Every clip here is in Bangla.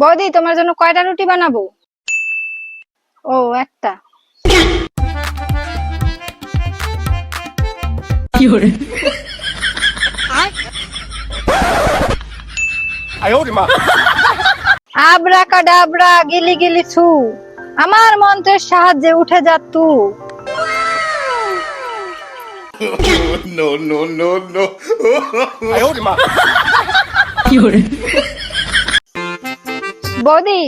বৌদি তোমার জন্য কয়টা রুটি বানাবো? ও একটা। আবরা কাডাবরা গিলি গিলি ছু। আমার মন্ত্রের সাহায্যে উঠে যা তু। no, no, no, no. বৌদি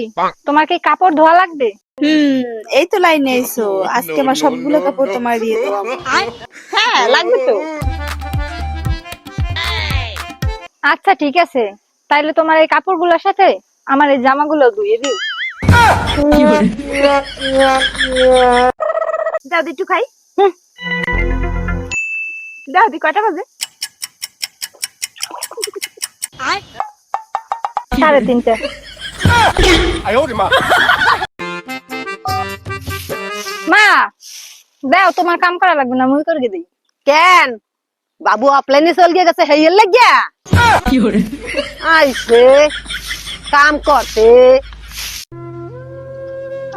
তোমার কি কাপড় ধোয়া লাগবে? হুম এই তো লাইনে এসো। আজকে আমার সবগুলো কাপড় তোমার দিয়ে দেবো। হ্যাঁ লাগবে তো। আচ্ছা ঠিক আছে। তাইলে তোমার এই কাপড়গুলোর সাথে আমার এই জামাগুলো ধুয়ে দিও দাও দি একটু খাই। দাও দি কয়টা বাজে? সাড়ে তিনটে। মা দাও তোমার কাম করা লাগবে না মুই করে দিই। কেন? বাবু অফলাইনে চল গিয়ে গেছে হেয়ের লাগিয়া? আইসে কাম করতে।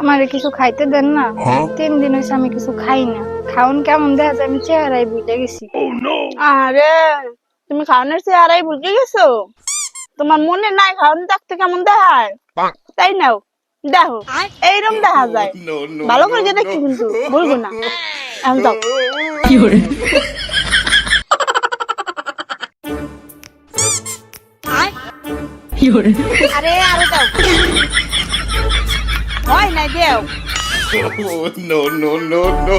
আমারে কিছু খাইতে দেন না। তিন দিন হয়েছে আমি কিছু খাই না। খাওন কেমন দেখা যায় আমি চেহারায় বুঝে গেছি। আরে তুমি খাওয়ানোর চেহারাই ভুলকে গেছো? তোমার মনে নাই খাওয়ানো দেখতে কেমন দেখায়? তাই নাও দেখো এইরকম দেখা যায়. ভালো করে যে দেখছি কিন্তু বলব না। এখন যাও। আরে আরও দাও হয় নাই দেও Oh, no, no, no, no.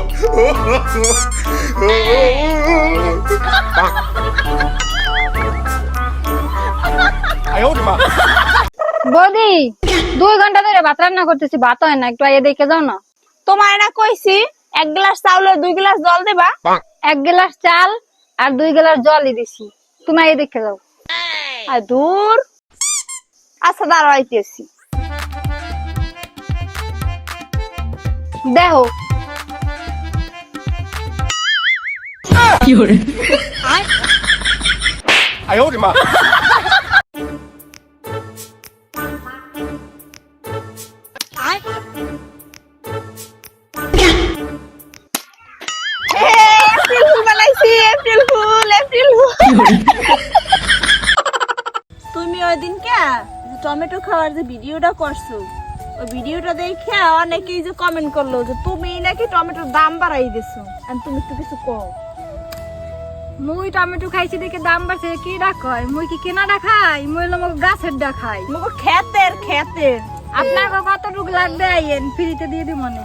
বৌদি দুই ঘণ্টা ধরে ভাত রান্না করতেছি ভাত হয় না একটু আইয়ে দেখে যাও না তোমার না কইছি এক গ্লাস চাউলের দুই গ্লাস জল দেবা এক গ্লাস চাল আর দুই গ্লাস জলই দিছি তুমি আইয়ে দেখে যাও আর দূর আচ্ছা দাঁড়াইতেছি দেখো এপ্রিল ফুল বানাইছি এপ্রিল ফুল এপ্রিল ফুল তুমি ওই দিন কে? যে টমেটো খাওয়ার যে ভিডিওটা করছ ওই ভিডিওটা দেখে অনেকেই যে কমেন্ট করল যে তুমি নাকি টমেটোর দাম বাড়াই দিছো। আর তুমি একটু কিছু কও। মুই টমেটো খাইছি দেখে দাম বাড়ছে কি ডাক মুই কি কেনাটা খাই? মুই হলো মোক গাছের ডা খাই। মুখ খেতের খেতের আপনার কতটুকু লাগবে আইন ফ্রিতে দিয়ে দিব মনে